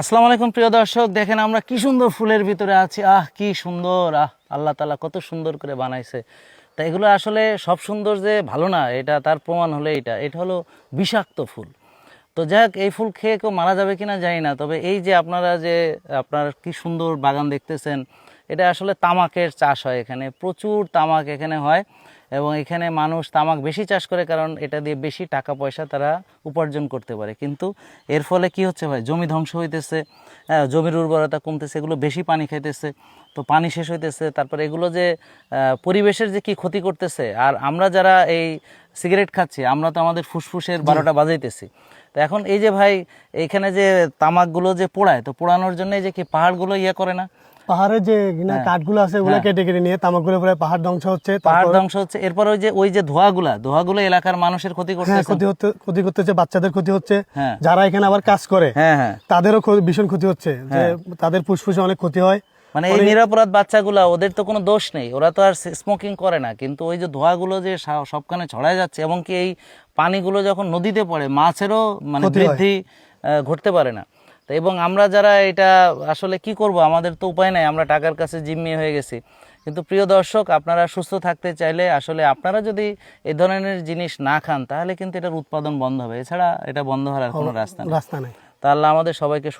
আসসালামু আলাইকুম, প্রিয় দর্শক। দেখেন আমরা কি সুন্দর ফুলের ভিতরে আছি। আহ, কি সুন্দর। আহ, আল্লাহ তালা কত সুন্দর করে বানাইছে। তা এগুলো আসলে সব সুন্দর যে ভালো না, এটা তার প্রমাণ হলো এটা এটা হলো বিষাক্ত ফুল। তো যাক এই ফুল খেয়ে কেউ মারা যাবে কিনা জানি না। তবে এই যে আপনারা যে, আপনার কি সুন্দর বাগান দেখতেছেন, এটা আসলে তামাকের চাষ হয় এখানে। প্রচুর তামাক এখানে হয়। এবং এখানে মানুষ তামাক বেশি চাষ করে কারণ এটা দিয়ে বেশি টাকা পয়সা তারা উপার্জন করতে পারে। কিন্তু এর ফলে কি হচ্ছে ভাই? জমি ধ্বংস হইতেছে হ্যাঁ, জমির উর্বরতা কমতেছে এগুলো বেশি পানি খাইতেছে তো পানি শেষ হইতেছে। তারপরে এগুলো যে পরিবেশের যে কি ক্ষতি করতেছে আর আমরা যারা এই সিগারেট খাচ্ছি আমরা তো আমাদের ফুসফুসের বারোটা বাজাইতেছি। তো এখন এই যে ভাই এইখানে যে তামাকগুলো যে পোড়ায় তো পোড়ানোর জন্য এই যে কি পাহাড়গুলো ইয়ে করে না? পাহাড়ে যে কাঠগুলো আছে ওগুলো কেটে কেটে নিয়ে তামাকগুলো পরে পাহাড় ধ্বংস হচ্ছে পাহাড় ধ্বংস হচ্ছে। এরপর ওই যে ওই যে ধোঁয়াগুলা ধোঁয়াগুলো এলাকার মানুষের ক্ষতি হ্যাঁ করতেছে। ক্ষতি হচ্ছে ক্ষতি করতেছে বাচ্চাদের ক্ষতি হচ্ছে। হ্যাঁ। যারা এখানে আবার কাজ করে হ্যাঁ হ্যাঁ। তাদেরও ভীষণ ক্ষতি হচ্ছে যে তাদের ফুসফুসে অনেক ক্ষতি হয়। মানে এই নিরাপরাধ বাচ্চাগুলা ওদের তো কোনো দোষ নেই। ওরা তো আর স্মোকিং করে না। কিন্তু ওই যে ধোঁয়াগুলো যে সবখানে ছড়ায় যাচ্ছে এবং কি এই পানিগুলো যখন নদীতে পড়ে মাছেরও মানে বৃদ্ধি ঘটতে পারে না। তো এবং আমরা যারা এটা আসলে কি করব আমাদের তো উপায় নাই আমরা টাকার কাছে জিম্মি হয়ে গেছি। কিন্তু প্রিয় দর্শক আপনারা সুস্থ থাকতে চাইলে আসলে আপনারা যদি এই ধরনের জিনিস না খান তাহলে কিন্তু এটার উৎপাদন বন্ধ হবে। এছাড়া এটা বন্ধ হওয়ার কোনো রাস্তা নেই। রাস্তা নেই। তা আল্লাহ আমাদের সবাইকে